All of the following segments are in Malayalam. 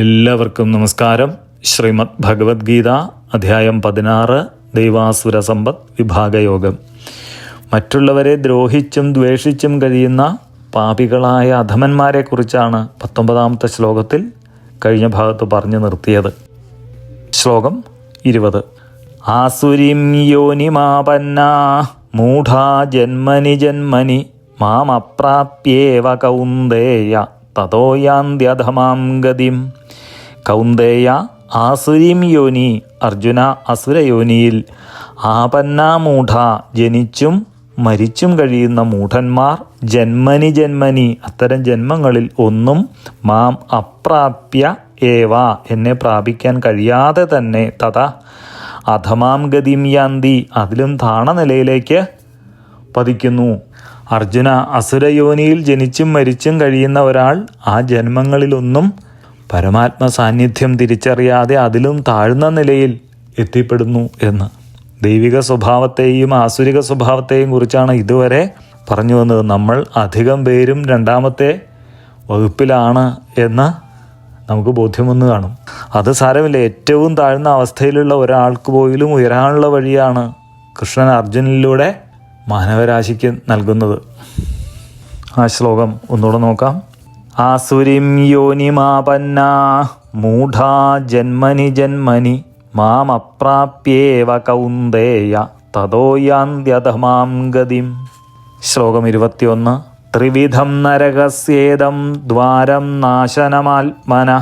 എല്ലാവർക്കും നമസ്കാരം. ശ്രീമദ് ഭഗവത്ഗീത അധ്യായം പതിനാറ് ദൈവാസുര സമ്പത്ത് വിഭാഗയോഗം മറ്റുള്ളവരെ ദ്രോഹിച്ചും ദ്വേഷിച്ചും കഴിയുന്ന പാപികളായ അധമന്മാരെക്കുറിച്ചാണ് പത്തൊമ്പതാമത്തെ ശ്ലോകത്തിൽ കഴിഞ്ഞ ഭാഗത്ത് പറഞ്ഞു നിർത്തിയത്. ശ്ലോകം ഇരുപത്. ആസുരിം യോനിമാപന്ന മൂഢാ ജന്മനി ജന്മനി മാമപ്രാപ്യേവ കൗന്ദേയ തതോ യാന്ത്യധമാം ഗതിം. കൗന്ദേയ ആസുരീം യോനി അർജുന അസുരയോനിയിൽ ആപന്നാമൂഢ ജനിച്ചും മരിച്ചും കഴിയുന്ന മൂഢന്മാർ ജന്മനി ജന്മനി അത്തരം ജന്മങ്ങളിൽ ഒന്നും മാം അപ്രാപ്യ ഏവ എന്നെ പ്രാപിക്കാൻ കഴിയാതെ തന്നെ തഥ അധമാം ഗതിം യാന്തി അതിലും താണ നിലയിലേക്ക് പതിക്കുന്നു. അർജുന അസുരയോനിയിൽ ജനിച്ചും മരിച്ചും കഴിയുന്ന ഒരാൾ ആ ജന്മങ്ങളിലൊന്നും പരമാത്മ സാന്നിധ്യം തിരിച്ചറിയാതെ അതിലും താഴ്ന്ന നിലയിൽ എത്തിപ്പെടുന്നു എന്ന്. ദൈവിക സ്വഭാവത്തെയും ആസുരിക സ്വഭാവത്തെയും കുറിച്ചാണ് ഇതുവരെ പറഞ്ഞു വന്നത്. നമ്മൾ അധികം പേരും രണ്ടാമത്തെ വകുപ്പിലാണ് എന്ന് നമുക്ക് ബോധ്യം വന്ന് കാണും. അത് സാരമില്ല. ഏറ്റവും താഴ്ന്ന അവസ്ഥയിലുള്ള ഒരാൾക്ക് പോലും ഉയരാനുള്ള വഴിയാണ് കൃഷ്ണൻ അർജുനിലൂടെ മാനവരാശിക്ക് നൽകുന്നത്. ആ ശ്ലോകം ഒന്നുകൂടെ നോക്കാം. ആസുരിം യോനിമാപന്ന മൂഢാ ജന്മനി ജന്മനി മാമപ്രാപ്യേവ കൗന്ദേയ തതോ യാന്ത്യധമാം ഗതിം. ശ്ലോകം ഇരുപത്തിയൊന്ന് ത്രിവിധം നരകസ്യേദം ദ്വാരം നാശനമാത്മന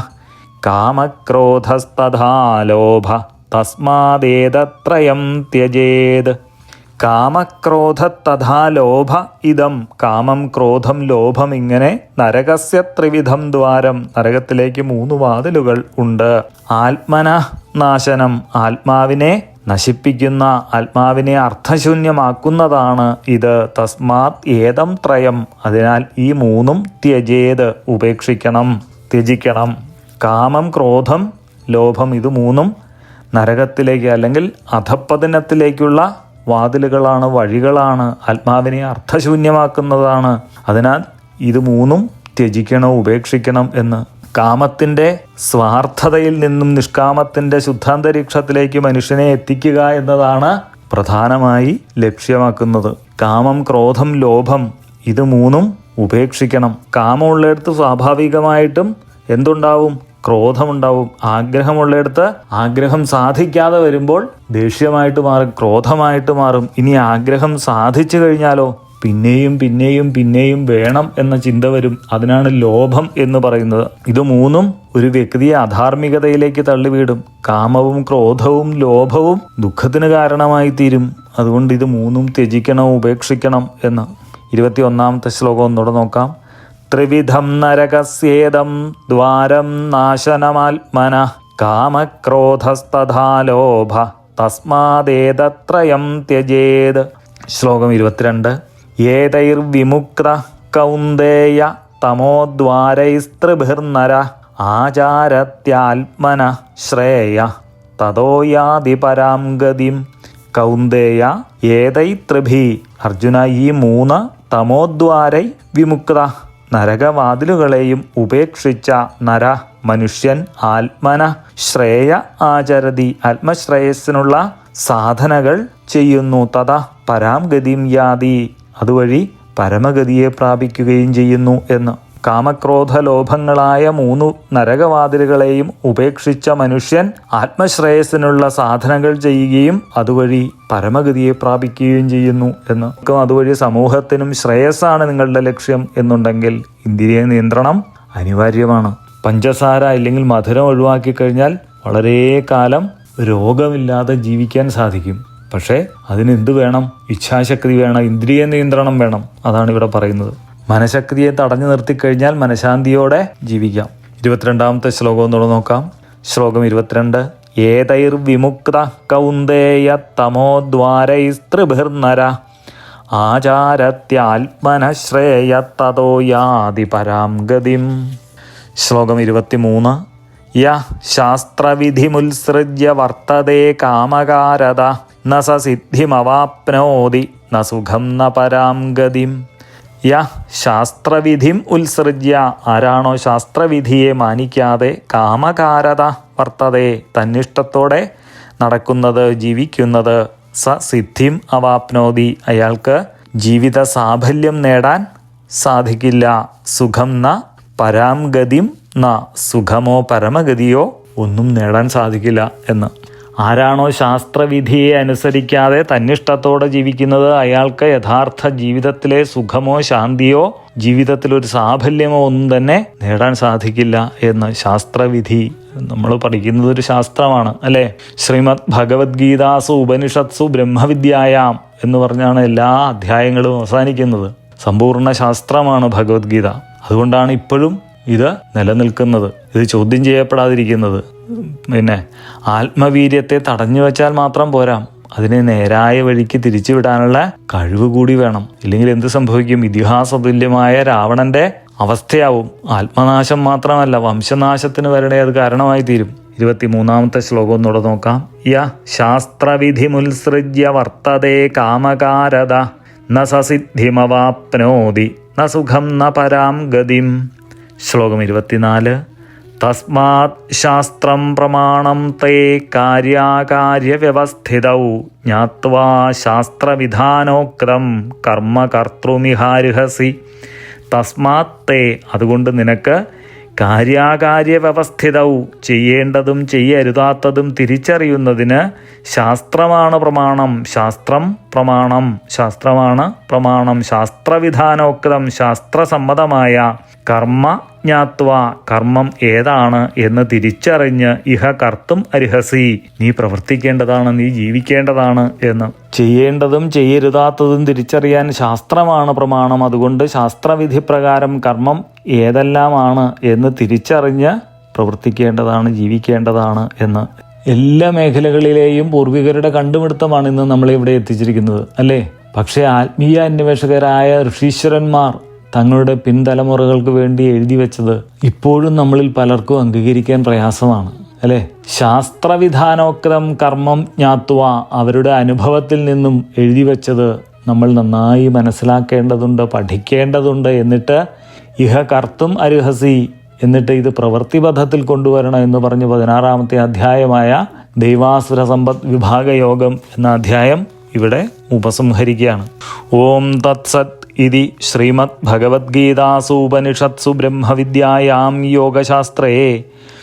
കാമക്രോധസ്തഥാ ലോഭ തസ്മാദേതത്രയം ത്യജേത്. കാമക്രോധത്തഥാ ലോഭ ഇതം. കാമം ക്രോധം ലോഭം ഇങ്ങനെ നരകസ്യ ത്രിവിധം ദ്വാരം. നരകത്തിലേക്ക് മൂന്ന് വാതിലുകൾ ഉണ്ട്. ആത്മന നാശനം. ആത്മാവിനെ നശിപ്പിക്കുന്ന ആത്മാവിനെ അർത്ഥശൂന്യമാക്കുന്നതാണ് ഇത്. തസ്മാത് ഏതം ത്രയം. അതിനാൽ ഈ മൂന്നും ത്യജേത്. ഉപേക്ഷിക്കണം. ത്യജിക്കണം. കാമം ക്രോധം ലോഭം ഇത് മൂന്നും നരകത്തിലേക്ക് അല്ലെങ്കിൽ അധപ്പതനത്തിലേക്കുള്ള വാതിലുകളാണ് വഴികളാണ് ആത്മാവിനെ അർത്ഥശൂന്യമാക്കുന്നതാണ്. അതിനാൽ ഇത് മൂന്നും ത്യജിക്കണം ഉപേക്ഷിക്കണം എന്ന്. കാമത്തിന്റെ സ്വാർത്ഥതയിൽ നിന്നും നിഷ്കാമത്തിന്റെ ശുദ്ധാന്തരീക്ഷത്തിലേക്ക് മനുഷ്യനെ എത്തിക്കുക എന്നതാണ് പ്രധാനമായി ലക്ഷ്യമാക്കുന്നത്. കാമം ക്രോധം ലോഭം ഇത് മൂന്നും ഉപേക്ഷിക്കണം. കാമമുള്ളിടത്ത് സ്വാഭാവികമായിട്ടും എന്തുണ്ടാവും? ക്രോധമുണ്ടാവും. ആഗ്രഹമുള്ളിടത്ത് ആഗ്രഹം സാധിക്കാതെ വരുമ്പോൾ ദേഷ്യമായിട്ട് മാറും ക്രോധമായിട്ട് മാറും. ഇനി ആഗ്രഹം സാധിച്ചു കഴിഞ്ഞാലോ? പിന്നെയും പിന്നെയും പിന്നെയും വേണം എന്ന ചിന്ത വരും. അതിനാണ് ലോഭം എന്ന് പറയുന്നത്. ഇത് മൂന്നും ഒരു വ്യക്തിയെ അധാർമികതയിലേക്ക് തള്ളിവിടും. കാമവും ക്രോധവും ലോഭവും ദുഃഖത്തിന് കാരണമായി തീരും അതുകൊണ്ട് ഇത് മൂന്നും ത്യജിക്കണം ഉപേക്ഷിക്കണം എന്ന്. ഇരുപത്തി ഒന്നാമത്തെ ശ്ലോകം ഒന്നുകൂടെ നോക്കാം. ത്രിവിധം നരകസ്യേദം ദ്വാരം നാശനമാത്മന കാമക്രോധസ്തഥാ ലോഭ തസ്മാദേതത്രയം ത്യജേത്. ശ്ലോകം ഇരുപത്തിരണ്ട്. ഏതൈർവിമുക്ത കൗന്ദേയ തമോദ്വാരൈസ്ത്രിഭിർനര ആചാരത്യാത്മന ശ്രേയ തതോ പരാം ഗതിം. കൗന്ദേയ ഏതൈ ത്രിഭി അർജുന ഈ മൂന്ന് തമോദ്വാരൈ വിമുക്ത. നരകവാതിലുകളെയും ഉപേക്ഷിച്ച നര മനുഷ്യൻ ആത്മന ശ്രേയ ആചരതി ആത്മശ്രേയസ്സിനുള്ള സാധനകൾ ചെയ്യുന്നു തഥ പരാം ഗതിം യാതി. അതുവഴി പരമഗതിയെ പ്രാപിക്കുകയും ചെയ്യുന്നു എന്ന്. കാമക്രോധ ലോഭങ്ങളായ മൂന്നു നരകവാതിലുകളെയും ഉപേക്ഷിച്ച മനുഷ്യൻ ആത്മശ്രേയസ്സിനുള്ള സാധനങ്ങൾ ചെയ്യുകയും അതുവഴി പരമഗതിയെ പ്രാപിക്കുകയും ചെയ്യുന്നു എന്ന്. അതുവഴി സമൂഹത്തിനും ശ്രേയസ്സാണ് നിങ്ങളുടെ ലക്ഷ്യം എന്നുണ്ടെങ്കിൽ ഇന്ദ്രിയ നിയന്ത്രണം അനിവാര്യമാണ്. പഞ്ചസാര അല്ലെങ്കിൽ മധുരം ഒഴിവാക്കി കഴിഞ്ഞാൽ വളരെ കാലം രോഗമില്ലാതെ ജീവിക്കാൻ സാധിക്കും. പക്ഷേ അതിന് എന്ത് വേണം? ഇച്ഛാശക്തി വേണം ഇന്ദ്രിയ നിയന്ത്രണം വേണം അതാണ് ഇവിടെ പറയുന്നത്. മനഃശക്തിയെ തടഞ്ഞു നിർത്തിക്കഴിഞ്ഞാൽ മനഃശാന്തിയോടെ ജീവിക്കാം. ഇരുപത്തിരണ്ടാമത്തെ ശ്ലോകം ഒന്നുകൂടെ നോക്കാം. ശ്ലോകം ഇരുപത്തിരണ്ട്. ഏതൈർ വിമുക്ത കൗന്ദേയ തമോദ്വാരൈസ്ത്രിഭിർനര ആചാരത്യാത്മനശ്രേയ തതോ യാതി പരാം ഗതിം. ശ്ലോകം ഇരുപത്തിമൂന്ന്. യ ശാസ്ത്രവിധിമുത്സൃജ്യ വർത്തതേ കാമകാരത. ന സ സിദ്ധിമവാപ്നോതി. ന സുഖം ന പരാം ഗതിം. യ ശാസ്ത്രവിധിം ഉത്സൃജ്യ. ആരാണോ ശാസ്ത്രവിധിയെ മാനിക്കാതെ കാമകാരത വർത്തതെ തന്നിഷ്ടത്തോടെ നടക്കുന്നത് ജീവിക്കുന്നത്. സ സിദ്ധിം അവാപ്നോതി. അയാൾക്ക് ജീവിത സാഫല്യം നേടാൻ സാധിക്കില്ല. സുഖം ന പരാംഗതിം ന സുഖമോ പരമഗതിയോ ഒന്നും നേടാൻ സാധിക്കില്ല എന്ന്. ആരാണോ ശാസ്ത്രവിധിയെ അനുസരിക്കാതെ തന്നിഷ്ടത്തോടെ ജീവിക്കുന്നത് അയാൾക്ക് യഥാർത്ഥ ജീവിതത്തിലെ സുഖമോ ശാന്തിയോ ജീവിതത്തിലൊരു സാഫല്യമോ ഒന്നും തന്നെ നേടാൻ സാധിക്കില്ല എന്ന് ശാസ്ത്രവിധി നമ്മൾ പഠിക്കുന്നത് ഒരു ശാസ്ത്രമാണ് അല്ലേ? ശ്രീമദ് ഭഗവത്ഗീതാസു ഉപനിഷത്സു ബ്രഹ്മവിദ്യായാം എന്ന് പറഞ്ഞാണ് എല്ലാ അധ്യായങ്ങളും അവസാനിക്കുന്നത്. സമ്പൂർണ ശാസ്ത്രമാണ് ഭഗവത്ഗീത. അതുകൊണ്ടാണ് ഇപ്പോഴും ഇത് നിലനിൽക്കുന്നത്. ഇത് ചോദ്യം ചെയ്യപ്പെടാതിരിക്കുന്നത്. പിന്നെ ആത്മവീര്യത്തെ തടഞ്ഞു വെച്ചാൽ മാത്രം പോരാ. അതിനെ നേരായ വഴിക്ക് തിരിച്ചുവിടാനുള്ള കഴിവ് കൂടി വേണം. ഇല്ലെങ്കിൽ എന്ത് സംഭവിക്കും? ഇതിഹാസ തുല്യമായ രാവണന്റെ അവസ്ഥയാവും. ആത്മനാശം മാത്രമല്ല വംശനാശത്തിന് വരണേ അത് കാരണമായി തീരും. ഇരുപത്തിമൂന്നാമത്തെ ശ്ലോകം ഒന്നുകൂടെ നോക്കാം. യ ശാസ്ത്രവിധി മുത്സൃജ്യ വർത്തതേ കാമകാരത ന സസിദ്ധിമവാപ്നോതി. ന സുഖം ന പരാം ഗതിം. ശ്ലോകം ഇരുപത്തിനാല്. തസ്മാത് ശാസ്ത്രം പ്രമാണം തേ കാര്യാകാര്യവ്യവസ്ഥിതൗ ജ്ഞാത്വാ ശാസ്ത്രവിധാനോക്തം കർമ്മ കർത്തൃമിഹാർഹസി തസ്മാത് തേ അതുകൊണ്ട് നിനക്ക് കാര്യാകാര്യവ്യവസ്ഥിതൗ ചെയ്യേണ്ടതും ചെയ്യരുതാത്തതും തിരിച്ചറിയുന്നതിന് ശാസ്ത്രമാണ് പ്രമാണം. ശാസ്ത്രം പ്രമാണം ശാസ്ത്രമാണ്. പ്രമാണം ശാസ്ത്രവിധാനോക്തം ശാസ്ത്രസമ്മതമായ കർമ്മ ജ്ഞാത്വ കർമ്മം ഏതാണ് എന്ന് തിരിച്ചറിഞ്ഞ് ഇഹ കർത്തും അർഹസി നീ പ്രവർത്തിക്കേണ്ടതാണ് നീ ജീവിക്കേണ്ടതാണ് എന്ന്. ചെയ്യേണ്ടതും ചെയ്യരുതാത്തതും തിരിച്ചറിയാൻ ശാസ്ത്രമാണ് പ്രമാണം. അതുകൊണ്ട് ശാസ്ത്രവിധി പ്രകാരം കർമ്മം ഏതെല്ലാമാണ് എന്ന് തിരിച്ചറിഞ്ഞ് പ്രവർത്തിക്കേണ്ടതാണ് ജീവിക്കേണ്ടതാണ് എന്ന്. എല്ലാ മേഖലകളിലെയും പൂർവികരുടെ കണ്ടുപിടുത്തമാണ് ഇന്ന് നമ്മളിവിടെ എത്തിച്ചിരിക്കുന്നത് അല്ലേ? പക്ഷേ ആത്മീയ അന്വേഷകരായ ഋഷീശ്വരന്മാർ തങ്ങളുടെ പിൻതലമുറകൾക്ക് വേണ്ടി എഴുതി വെച്ചത് ഇപ്പോഴും നമ്മളിൽ പലർക്കും അംഗീകരിക്കാൻ പ്രയാസമാണ് അല്ലേ? ശാസ്ത്രവിധാനോക്തം കർമ്മം ജ്ഞാത്തുവ അവരുടെ അനുഭവത്തിൽ നിന്നും എഴുതി വെച്ചത് നമ്മൾ നന്നായി മനസ്സിലാക്കേണ്ടതുണ്ട് പഠിക്കേണ്ടതുണ്ട് എന്നിട്ട് ഇഹ കർത്തും അരുഹസി എന്നിട്ട് ഇത് പ്രവൃത്തിപഥത്തിൽ കൊണ്ടുവരണം എന്ന് പറഞ്ഞ് പതിനാറാമത്തെ അധ്യായമായ ദൈവാസുര സമ്പദ് വിഭാഗ യോഗം എന്ന അധ്യായം ഇവിടെ ഉപസംഹരിക്കുകയാണ്. ഓം തത്സത് ഇതി ശ്രീമദ് ഭഗവത്ഗീതാസു ഉപനിഷത്സു ബ്രഹ്മവിദ്യായാം യോഗശാസ്ത്രേ.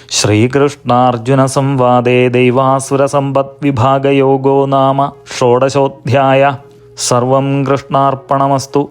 ശ്രീകൃഷ്ണാർജുന സംവാദേ ദൈവാസുര സമ്പദ് വിഭാഗയോഗോ നാമ ഷോഡശോധ്യായ. സർവം കൃഷ്ണാർപ്പണമസ്തു.